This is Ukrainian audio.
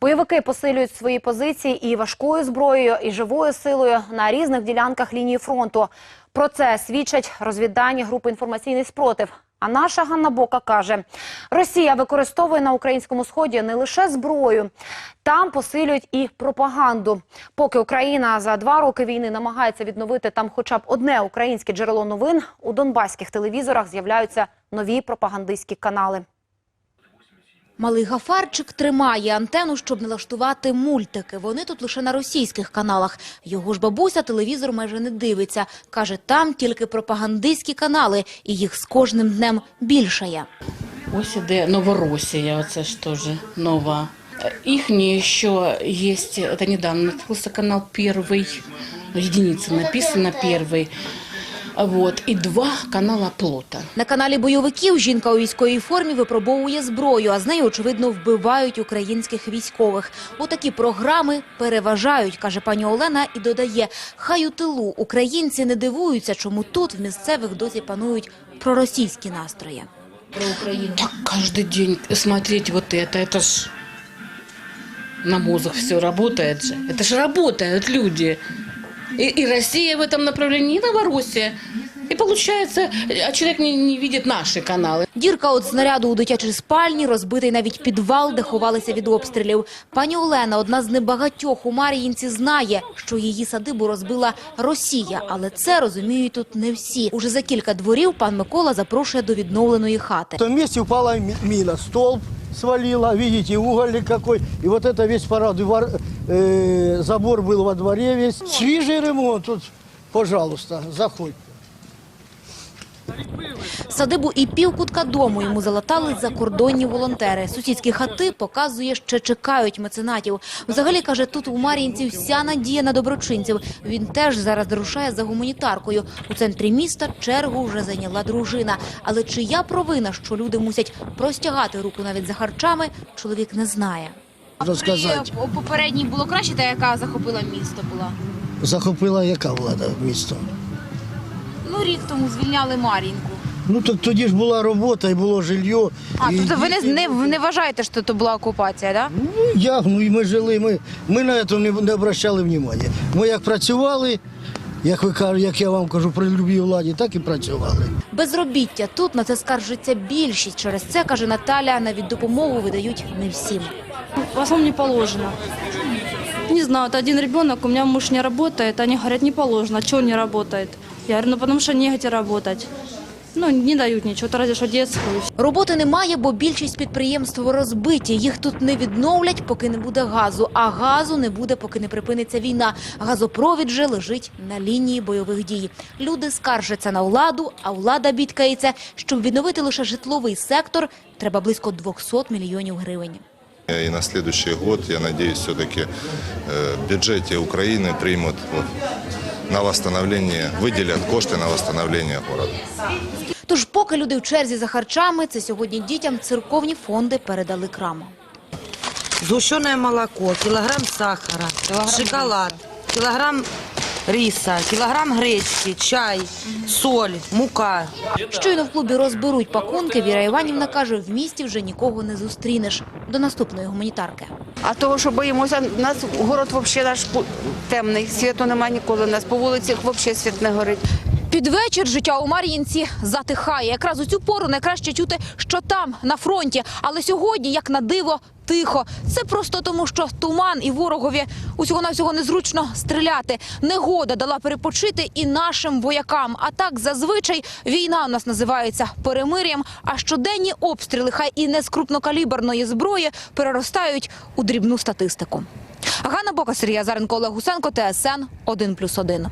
Бойовики посилюють свої позиції і важкою зброєю, і живою силою на різних ділянках лінії фронту. Про це свідчать розвіддані групи інформаційний спротив. А наша Ганна Бока каже, Росія використовує на українському сході не лише зброю, там посилюють і пропаганду. Поки Україна за два роки війни намагається відновити там хоча б одне українське джерело новин, у донбаських телевізорах з'являються нові пропагандистські канали. Малий гафарчик тримає антену, щоб налаштувати мультики. Вони тут лише на російських каналах. Його ж бабуся телевізор майже не дивиться. Каже, там тільки пропагандистські канали, і їх з кожним днем більшає. Ось іде Новоросія, оце ж теж нова. Їхні ще є, це недавно відкрився канал перший, единиця написано перший Вот, і два канала плота. На каналі бойовиків жінка у військовій формі випробовує зброю, а з нею, очевидно, вбивають українських військових. Отакі програми переважають, каже пані Олена, і додає, хай у тилу українці не дивуються, чому тут в місцевих досі панують проросійські настрої. Про Україну. Так каждый день смотреть вот это, это ж на мозг все работает же. Это же работают люди. И, и Россия в этом направлении, и Новороссия. И получается, а человек не, не видит наши каналы. Дірка від снаряду у дитячій спальні, розбитий навіть підвал, де ховалися від обстрілів. Пані Олена, одна з небагатьох у Мар'їнці, знає, що її садибу розбила Росія. Але це розуміють тут не всі. Уже за кілька дворів пан Микола запрошує до відновленої хати. В том месте упала ми- столб свалила, видите, угольник какой. И вот это весь парад, двор, э, забор был во дворе весь. Свежий ремонт тут, пожалуйста, заходь. Садибу і півкутка дому йому залатали закордонні волонтери. Сусідські хати показує, ще чекають меценатів. Взагалі, каже, тут у Мар'їнці вся надія на доброчинців. Він теж зараз рушає за гуманітаркою. У центрі міста чергу вже зайняла дружина. Але чия провина, що люди мусять простягати руку навіть за харчами, чоловік не знає. Розказати. У попередній було краще, та яка захопила місто була. Захопила яка влада місто? Ну, рік тому звільняли Мар'їнку. Ну так тоді ж була робота і було жилье. А, і тобто ви не, діти- не, не вважаєте, що це була окупація, так? Да? Ну, як, ну і ми жили, ми, ми на це не, не обращали внимання. Ми як працювали, як ви кажете, як я вам кажу, при любій владі, так і працювали. Безробіття тут на це скаржиться більшість. Через це, каже Наталя, навіть допомогу видають не всім. В не положено. Не знаю, один ребенок, у меня муж не работает, они говорят, не положено, чего не работает? Я говорю, ну потому что негде работать. Ну, не дают ничего, то разве что детскую. Роботи немає, бо більшість підприємств розбиті. Їх тут не відновлять, поки не буде газу. А газу не буде, поки не припиниться війна. Газопровід же лежить на лінії бойових дій. Люди скаржаться на владу, а влада бідкається. Щоб відновити лише житловий сектор, треба близько 200 мільйонів гривень. И на следующий год, я надеюсь, все-таки в бюджете Украины примут на восстановление, выделят кошты на восстановление города. Тож, поки люди в черзі за харчами, це сьогодні дітям церковні фонди передали краму. Згущене молоко, кілограм сахара, шоколад, килограмм риса, кілограм гречки, чай, соль, мука. Щойно в клубі розберуть пакунки, Віра Іванівна каже, в місті вже нікого не зустрінеш. До наступної гуманітарки. А того, що боїмося, у нас город взагалі наш темний, світу немає ніколи. У нас по вулицях взагалі світ не горить. Під вечір життя у Мар'їнці затихає. Якраз у цю пору найкраще чути, що там, на фронті. Але сьогодні, як на диво, тихо. Це просто тому, що туман і ворогові усього-навсього незручно стріляти. Негода дала перепочити і нашим воякам. А так зазвичай війна у нас називається перемир'ям, а щоденні обстріли, хай і не з крупнокаліберної зброї, переростають у дрібну статистику. Ганна Бока, Сергій Азаренко, Олег Гусенко, ТСН 1+,1.